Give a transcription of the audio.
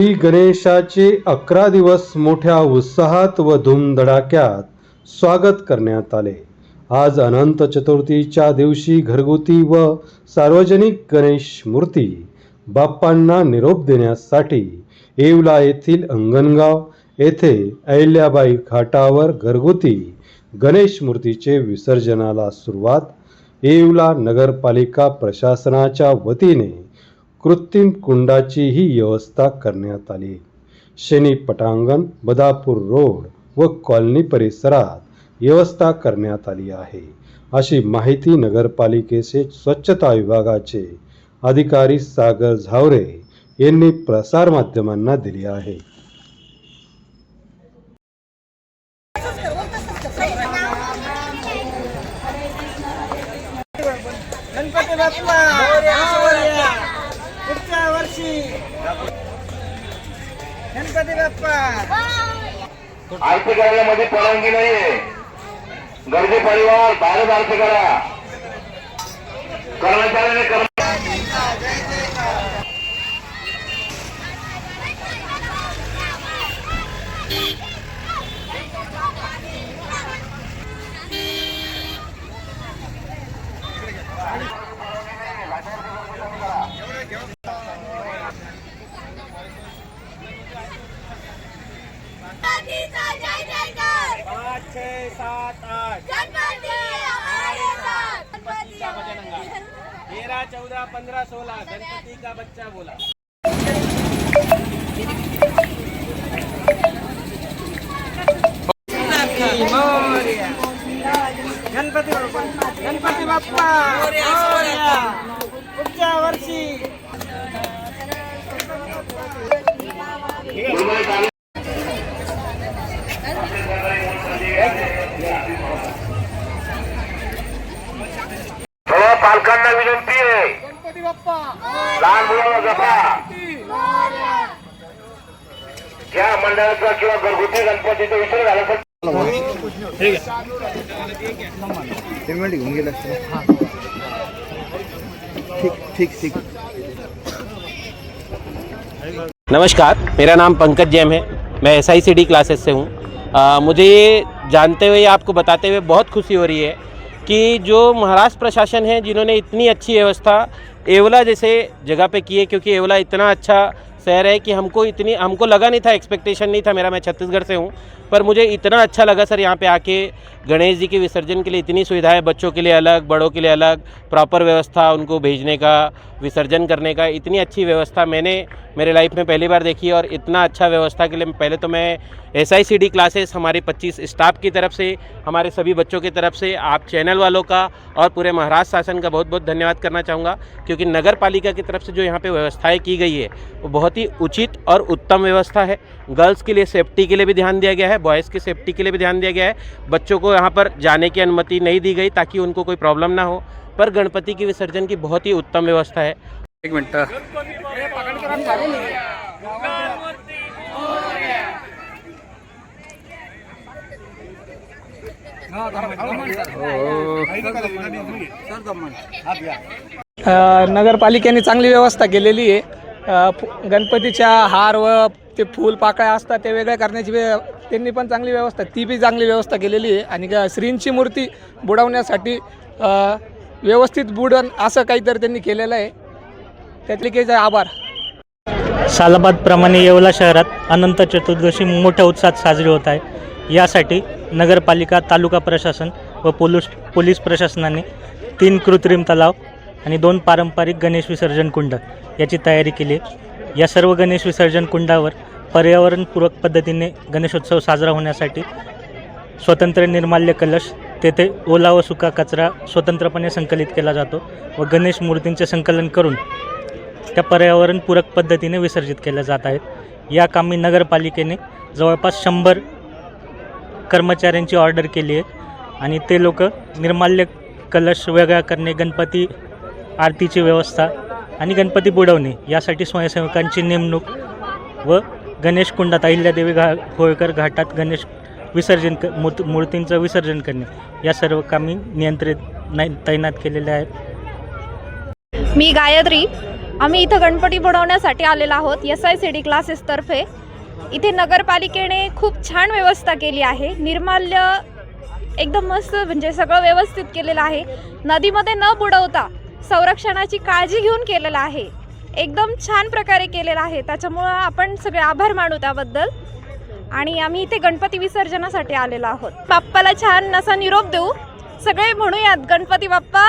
श्री गणेशाचे अकरा दिवस मोठ्या उत्साहात व धूमधडाक्यात स्वागत करण्यात आले. आज अनंत चतुर्थीच्या दिवशी घरगुती व सार्वजनिक गणेश मूर्ती बाप्पांना निरोप देण्यासाठी येवला येथील अंगणगाव येथे अहिल्याबाई घाटावर घरगुती गणेश मूर्तीचे विसर्जनाला सुरुवात येवला नगरपालिका प्रशासनाच्या वतीने कृत्रिम कुंडाचीही व्यवस्था करण्यात आली. शनी पटांगण बदापूर रोड व कॉलनी परिसरात व्यवस्था करण्यात आली आहे. अशी माहिती नगरपालिकेचे स्वच्छता विभागाचे अधिकारी सागर झावरे यांनी प्रसारमाध्यमांना दिली आहे. गणपती गणपती बाप्पा आरती करण्यामध्ये परवानगी नाहीये. गरजे परिवार बाहेर आरती करा कर्मचाऱ्याने छे सात आठ। गणपति हमारे साथ। तेरह चौदह पंद्रह सोलह। गणपति का बच्चा बोला। गणपति गणपति बापा। बाप्पा विनंती आहे लहान मुलांना जपा ज्या मंडळाचा किंवा घरगुती गणपतीचा विसर्ग झाला तर पेमेंट घेऊन गेला ठीक ठीक ठीक नमस्कार मेरा नाम पंकज जैम है। मैं S I C D classes से हूँ। मुझे ये जानते हुए आपको बताते हुए बहुत खुशी हो रही है कि जो महाराष्ट्र प्रशासन है, जिन्होंने इतनी अच्छी व्यवस्था एवला जैसे जगह पे की है, क्योंकि एवला इतना अच्छा शहर है कि हमको इतनी, हमको लगा नहीं था एक्सपेक्टेशन नहीं था मेरा। मैं छत्तीसगढ़ से हूँ, पर मुझे इतना अच्छा लगा सर यहाँ पे आके। गणेश जी के विसर्जन के लिए इतनी सुविधाएँ बच्चों के लिए अलग, बड़ों के लिए अलग प्रॉपर व्यवस्था उनको भेजने का, विसर्जन करने का, इतनी अच्छी व्यवस्था मैंने मेरे लाइफ में पहली बार देखी और इतना अच्छा व्यवस्था के लिए पहले तो मैं S I C D classes हमारे 25 स्टाफ की तरफ़ से, हमारे सभी बच्चों की तरफ़ से, आप चैनल वालों का और पूरे महाराष्ट्र शासन का बहुत बहुत धन्यवाद करना चाहूँगा। क्योंकि नगर पालिका की तरफ़ से जो यहाँ पे व्यवस्थाएँ की गई है, वो बहुत ही उचित और उत्तम व्यवस्था है। गर्ल्स के लिए सेफ्टी के लिए भी ध्यान दिया गया है बॉयज़ की सेफ्टी के लिए भी ध्यान दिया गया है। बच्चों को यहाँ पर जाने की अनुमति नहीं दी गई ताकि उनको कोई प्रॉब्लम ना हो पर गणपति की विसर्जन की बहुत ही उत्तम व्यवस्था है। एक मिनिट। नगरपालिकेने चांगली व्यवस्था केलेली आहे. गणपतीच्या हार व ते फूल पाकळ्या असतात ते वेगळ्या करण्याची वे त्यांनी पण चांगली व्यवस्था ती बी चांगली व्यवस्था केलेली आहे. आणि श्रींची मूर्ती बुडवण्यासाठी व्यवस्थित बुडण असं काहीतरी त्यांनी केलेलं आहे. त्यातले आभार. सालाबादप्रमाणे येवला शहरात अनंत चतुर्दशी मोठ्या उत्साहात साजरी होत आहे. यासाठी नगरपालिका तालुका प्रशासन व पोलीस पोलीस प्रशासनाने तीन कृत्रिम तलाव आणि दोन पारंपरिक गणेश विसर्जन कुंड याची तयारी केली आहे. या सर्व गणेश विसर्जन कुंडावर पर्यावरणपूरक पद्धतीने गणेशोत्सव साजरा होण्यासाठी स्वतंत्र निर्माल्य कलश तेथे ओला व सुका कचरा स्वतंत्रपणे संकलित केला जातो व गणेश मूर्तींचे संकलन करून त्या पर्यावरणपूरक पद्धतीने विसर्जित केल्या जात आहेत. या कामी नगरपालिकेने जवळपास शंभर कर्मचाऱ्यांची ऑर्डर केली आहे आणि ते लोक निर्माल्य कलश वेगळा करणे गणपती आरतीची व्यवस्था आणि गणपती बुडवणे यासाठी स्वयंसेवकांची नेमणूक व गणेश कुंडात अहिल्यादेवी घा होळकर घाटात गणेश विसर्जन क मूर्त मूर्तींचं विसर्जन करणे. या सर्व कामी नियंत्रित नाही तैनात केलेले आहेत. मी गायत्री. आम्ही इथं गणपती बुडवण्यासाठी आलेलो आहोत. एस आय सी डी क्लासेसतर्फे इथे नगरपालिकेने खूप छान व्यवस्था केली आहे. निर्माल्य एकदम मस्त म्हणजे सगळं व्यवस्थित केलेलं आहे. नदीमध्ये न बुडवता संरक्षणाची काळजी घेऊन केलेलं आहे. एकदम छान प्रकारे केलेलं आहे. त्याच्यामुळं आपण सगळे आभार मानू त्याबद्दल. आणि आम्ही इथे गणपती विसर्जनासाठी आलेलो आहोत. बाप्पाला छान असा निरोप देऊ. सगळे म्हणूयात गणपती बाप्पा.